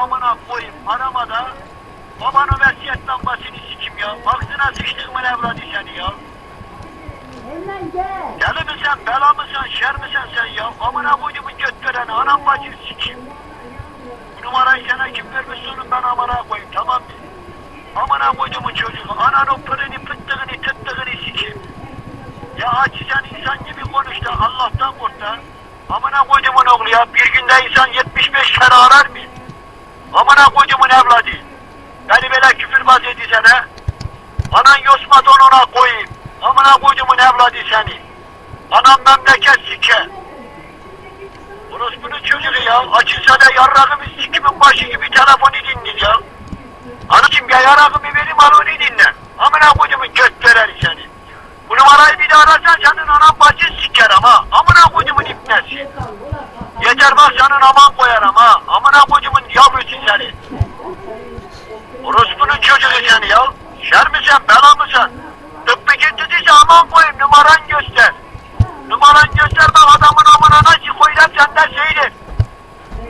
amına koyayım aramada babanın vesiyet lambasını sikim ya. Baksana sıçtığımın evladı seni ya. Hemen gel. Deli misin, bela mısın, şer misin sen ya? Amına koyduğumun göt göreni, anam bacım sikim. Bu numarayı sana kim vermiş sorun ben amına koyayım tamam mı? Amına koyduğumun çocuğu, ananın pırını, pıttığını, tıttığını sikim. Ya acizan insan gibi konuş da Allah'tan kork da. Amına koyduğumun oğlu ya, bir günde insan 75 kere arar mı? Amına koyduğumun evladı. Beni böyle küfürbaz edisene. Anan yosma donuna koyayım. Amına koyduğumun evladı seni. Anam memleket sike. Orospunun çocuğu ya. Açılsa da yarrağımı sikimin başı gibi telefonu dinliyor ya. Anacım ya yarrağımı benim al dinle. Amına koyduğumun göt veren seni. Bu numarayı bir daha ararsan senin anan bacı siker ama. Amına koyduğumun ipnesi. Yeter bak senin aman koyarım ha. Seni. Orospunun çocuğu seni ya. Şer misin bela mısın? Tıbbı getirdiyse aman koyayım numaran göster. Numaran göster bak adamın amına nasıl koyacağım senden şeydir.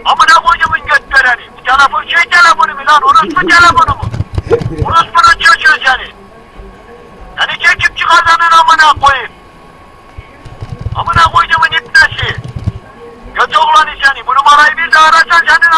Amına koyduğumun göt vereni. Bu telefon şey telefonu mu lan? Orospu telefonu mu? Orospunun çocuğu seni. Seni çekip çıkartanın amına koyayım. Amına koyduğumun ipnesi. Kötü oğlanı seni. Bu numarayı bir daha ararsan senin